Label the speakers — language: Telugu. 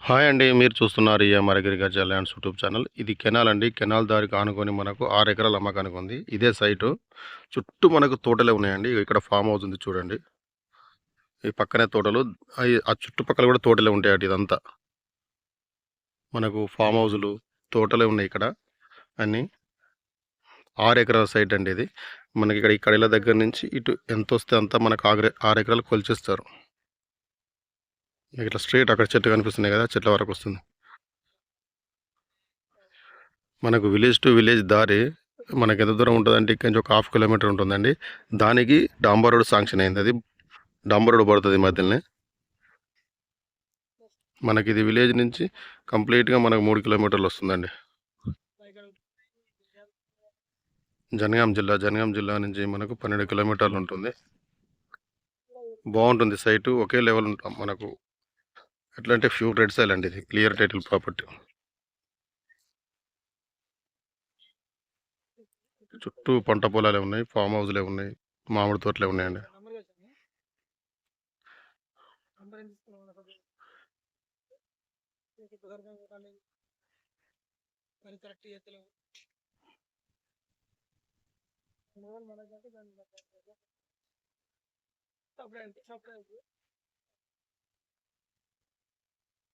Speaker 1: హాయ్ అండి మీరు చూస్తున్నారు EMR agriculture lands YouTube channel. ఇది కెనాల్ అండి. కెనాల్ దారికి ఆనుకొని మనకు ఆరు ఎకరాల అమ్మకానికి ఉంది. ఇదే సైటు. చుట్టూ మనకు తోటలే ఉన్నాయండి. ఇక్కడ ఫామ్ హౌస్ ఉంది చూడండి. ఈ పక్కనే తోటలు. ఆ చుట్టుపక్కల కూడా తోటలే ఉంటాయి అండి ఇదంతా. మనకు ఫామ్ హౌజులు తోటలే ఉన్నాయి ఇక్కడ అన్నీ. ఆరు ఎకరాల సైట్ అండి ఇది. మనకి ఇక్కడ ఈ కడల దగ్గర నుంచి ఇటు ఎంత వస్తే అంత మనకు ఆరు ఆరు ఎకరాలు కొలిచిస్తారు. ఇట్లా స్ట్రైట్ అక్కడ చెట్లు కనిపిస్తున్నాయి కదా చెట్ల వరకు వస్తుంది. మనకు విలేజ్ టు విలేజ్ దారి మనకి ఎంత దూరం ఉంటుందంటే ఇక్కడి నుంచి ఒక హాఫ్ కిలోమీటర్ ఉంటుందండి. దానికి డాంబర్ రోడ్ శాంక్షన్ అయింది. అది డాంబర్ రోడ్ పడుతుంది ఈ మధ్యలోనే. మనకి ఇది విలేజ్ నుంచి కంప్లీట్గా మనకు మూడు కిలోమీటర్లు వస్తుందండి. జనగాం జిల్లా జనగాం జిల్లా నుంచి మనకు పన్నెండు కిలోమీటర్లు ఉంటుంది. బాగుంటుంది సైటు. ఒకే లెవెల్ ఉంటాం మనకు. ఎట్లా అంటే ఫ్యూర్ రెడ్ సైల్ అండి ఇది. Clear title property. చుట్టూ పంట పొలాలే ఉన్నాయి ఫామ్ హౌస్లే ఉన్నాయి మామిడి తోటలే ఉన్నాయండి.
Speaker 2: Separate separate